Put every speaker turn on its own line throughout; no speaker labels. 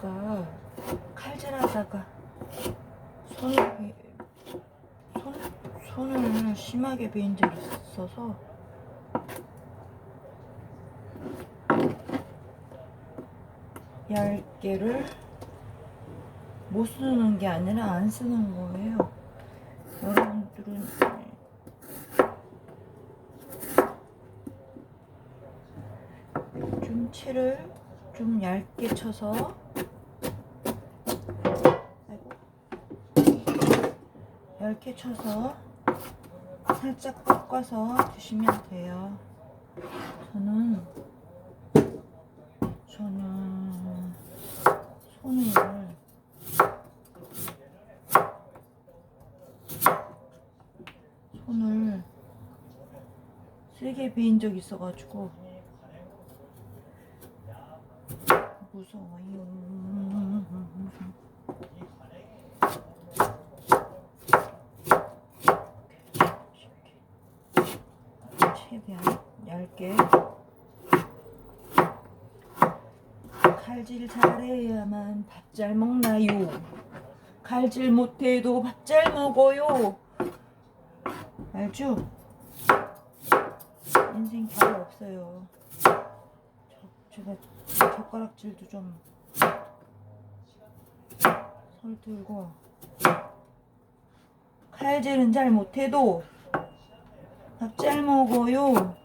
아까 칼질하다가 손을 손, 손을 심하게 베인 적이 있어서 얇게를 못 쓰는 게 아니라 안 쓰는 거예요. 여러분들은 좀 채를 좀 얇게 쳐서 얇게 쳐서 살짝 꺾어서 주시면 돼요. 저는 저는 손을 손을 세게 베인 적 있어가지고 무서워요. 최대한 얇게 칼질 잘해야만 밥 잘 먹나요? 칼질 못해도 밥 잘 먹어요. 알죠? 인생 결 없어요. 저, 제가 젓가락질도 좀 설들고 칼질은 잘 못해도 밥잘 먹어요.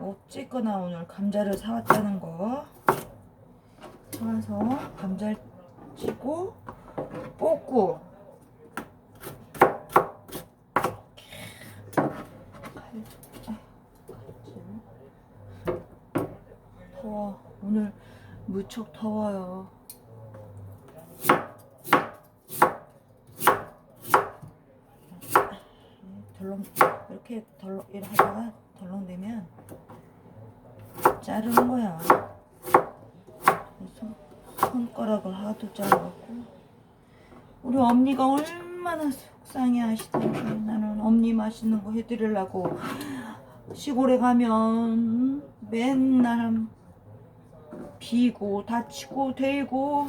어쨌거나 오늘 감자를 사왔다는 거. 사와서 감자를 찌고 볶고. 더워. 오늘 무척 더워요 덜렁 이렇게 덜렁 이렇게 하다가 덜렁대면 자르는 거야. 손, 손가락을 하도 자르고. 우리 엄니가 얼마나 속상해 하시던지 나는 엄니 맛있는 거 해드리려고 시골에 가면 맨날 비고 다치고 대고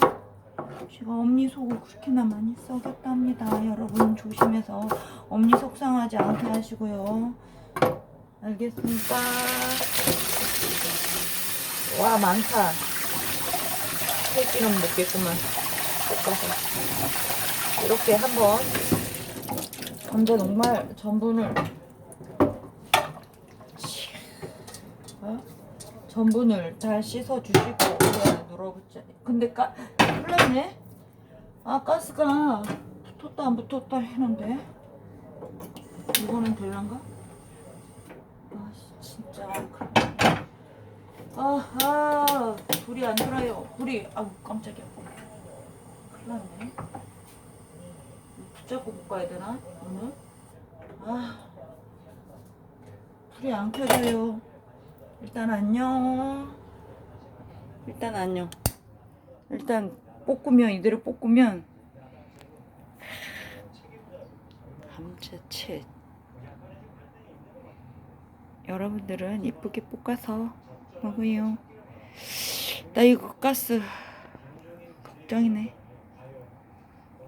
제가 엄니 속을 그렇게나 많이 썩였답니다. 여러분 조심해서 엄니 속상하지 않게 하시고요. 알겠습니까 와 많다. 새끼는 먹겠구만. 볶아서 이렇게 한번. 감자 녹말 전분을. 어? 전분을 잘 씻어 주시고 그래 눌러붙자. 근데 까 났네. 아 가스가 붙었다 안 붙었다 했는데. 이거는 될란가? 아 진짜. 아하 불이 안 들어요. 불이 아우 깜짝이야. 큰일 났네. 붙잡고 볶아야 되나 오늘? 아 불이 안 켜져요. 일단 안녕. 일단 안녕. 일단 볶으면 이대로 볶으면. 감자채. 여러분들은 이쁘게 볶아서 먹어요. 나 이거 가스 걱정이네